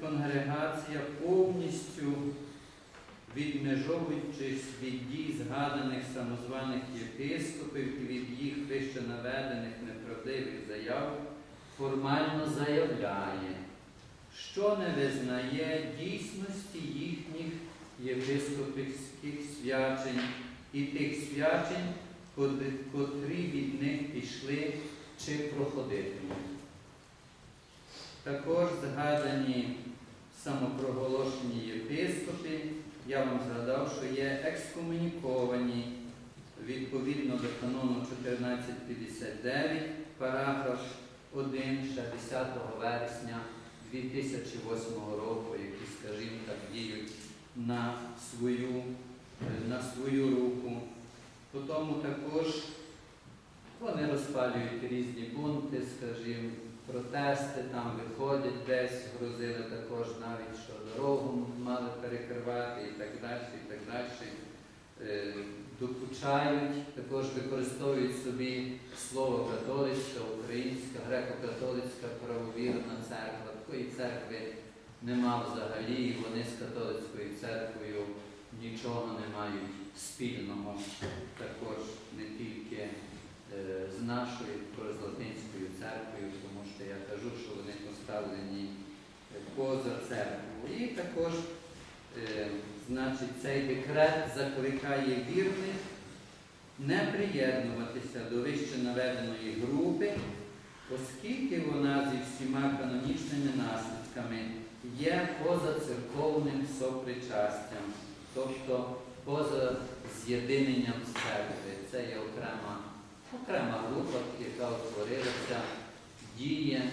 конгрегація повністю відмежовуючись від дій згаданих самозваних єпископів і від їх вище наведених неправдивих заяв, формально заявляє, що не визнає дійсності їхніх єпископівських свячень і тих свячень, котрі- від них пішли чи проходитимуть. Також згадані самопроголошені єпископи, я вам згадав, що є екскомуніковані відповідно до канону 1459, параграф 1 ще 10 вересня 2008 року, які, скажімо так, діють на свою, на свою руку. Потім також вони розпалюють різні бунти, скажімо, протести там виходять десь, грозили також навіть, що дорогу мали перекривати і так далі, і так далі. Е, Докучають, також використовують собі слово католицька, українська, греко-католицька правовірна церква. Такої церкви нема взагалі, і вони з католицькою церквою нічого не мають спільного. Також не тільки е, з нашою також з латинською церквою, тому що я кажу, що вони поставлені е, поза церквою. І також, е, значить, цей декрет закликає вірних не приєднуватися до вище наведеної групи, оскільки вона зі всіма канонічними наслідками є поза церковним сопричастям, тобто поза з'єднанням з церкви. Це є окрема, окрема група, яка утворилася, діє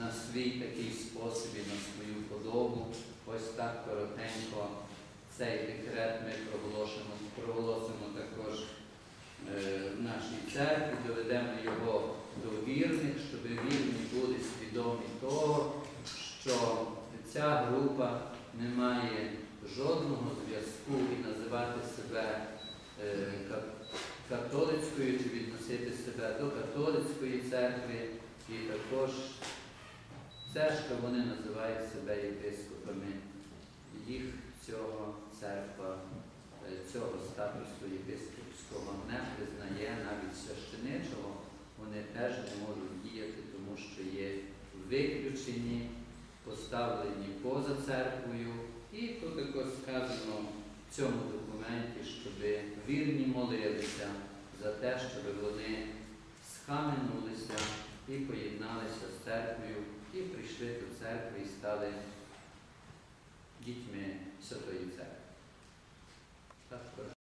на свій такий спосіб і на свою подобу. Ось так коротенько цей декрет ми проголосимо, проголосимо також е, в нашій церкві, доведемо його до вірних, щоб вірні були свідомі того, що ця група не має жодного зв'язку і називати себе е, католицькою чи відносити себе до католицької церкви, і також це, що вони називають себе єпископами, їх цього церква, е, цього статусу єпископського не визнає навіть священичого, вони теж не можуть діяти, тому що є виключені, поставлені поза церквою. І тут також сказано в цьому документі, щоб вірні молилися за те, щоб вони схаменулися і поєдналися з церквою, і прийшли до церкви і стали дітьми Святої Церкви.